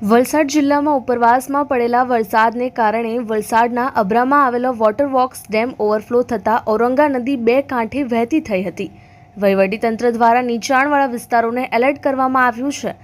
વલસાડ જિલ્લામાં ઉપરવાસમાં પડેલા વરસાદને કારણે વલસાડના અબ્રામાં આવેલો વોટરવોક્સ ડેમ ઓવરફ્લો થતાં ઔરંગા નદી બે કાંઠે વહેતી થઈ હતી. વહીવટીતંત્ર દ્વારા નીચાણવાળા વિસ્તારોને એલર્ટ કરવામાં આવ્યું છે.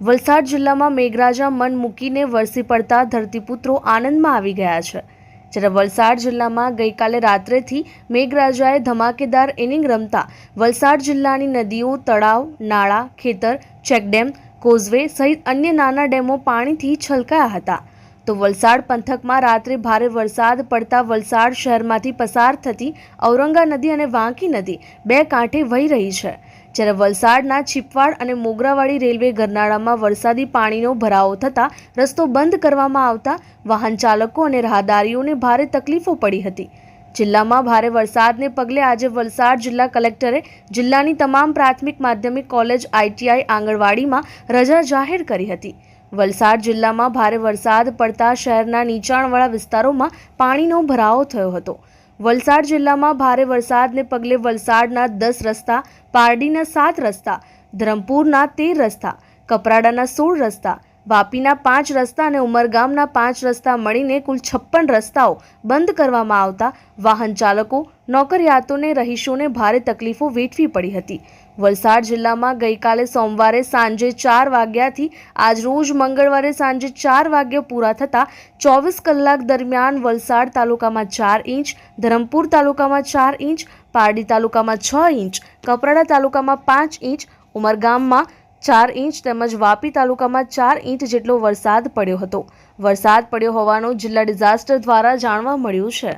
વલસાડ જિલ્લામાં મેઘરાજા મન મૂકીને વરસી પડતા ધરતીપુત્રો આનંદમાં આવી ગયા છે. જ્યારે વલસાડ જિલ્લામાં ગઈકાલે રાત્રેથી મેઘરાજાએ ધમાકેદાર ઇનિંગ રમતા વલસાડ જિલ્લાની નદીઓ, તળાવ, નાળા, ખેતર, ચેકડેમ કોઝવે સહિત અન્ય નાના ડેમો પાણીથી છલકાયા હતા. તો વલસાડ પંથકમાં રાત્રે ભારે વરસાદ પડતા વલસાડ શહેરમાંથી પસાર થતી ઔરંગા નદી અને વાંકી નદી બે કાંઠે વહી રહી છે. જ્યારે વલસાડના છીપવાડ અને મોગરાવાડી રેલવે ગરનાળામાં વરસાદી પાણીનો ભરાવો થતાં રસ્તો બંધ કરવામાં આવતા વાહન ચાલકો અને રાહદારીઓને ભારે તકલીફો પડી હતી. જિલ્લામાં ભારે વરસાદને પગલે આજે વલસાડ જિલ્લા કલેક્ટરે જિલ્લાની તમામ પ્રાથમિક માધ્યમિક કોલેજ આઈટીઆઈ આંગણવાડીમાં રજા જાહેર કરી હતી. વલસાડ જિલ્લામાં ભારે વરસાદ પડતા શહેરના નીચાણવાળા વિસ્તારોમાં પાણીનો ભરાવો થયો હતો. વલસાડ જિલ્લામાં ભારે વરસાદને પગલે વલસાડના દસ રસ્તા, પારડીના સાત રસ્તા, ધરમપુરના તેર રસ્તા, કપરાડાના સોળ રસ્તા વાપીના પાંચ રસ્તા અને ઉમરગામના પાંચ રસ્તા મળીને કુલ છપ્પન રસ્તાઓ બંધ કરવામાં આવતા વાહન ચાલકો, નોકરિયાતોને, રહીશોને ભારે તકલીફો વેઠવી પડી હતી. વલસાડ જિલ્લામાં ગઈકાલે સોમવારે સાંજે ચાર વાગ્યાથી આજરોજ મંગળવારે સાંજે ચાર વાગ્યા પૂરા થતાં ચોવીસ કલાક દરમિયાન વલસાડ તાલુકામાં ચાર ઇંચ, ધરમપુર તાલુકામાં ચાર ઇંચ, પારડી તાલુકામાં છ ઇંચ, કપરાડા તાલુકામાં પાંચ ઇંચ, ઉમરગામમાં ચાર ઇંચ તેમજ વાપી તાલુકામાં ચાર ઇંચ જેટલો વરસાદ પડ્યો હતો. વરસાદ પડ્યો હોવાનું જિલ્લા ડિઝાસ્ટર દ્વારા જાણવા મળ્યું છે.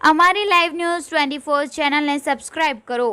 અમારી લાઈવ ન્યૂઝ ટ્વેન્ટી ફોર ચેનલને સબસ્ક્રાઇબ કરો.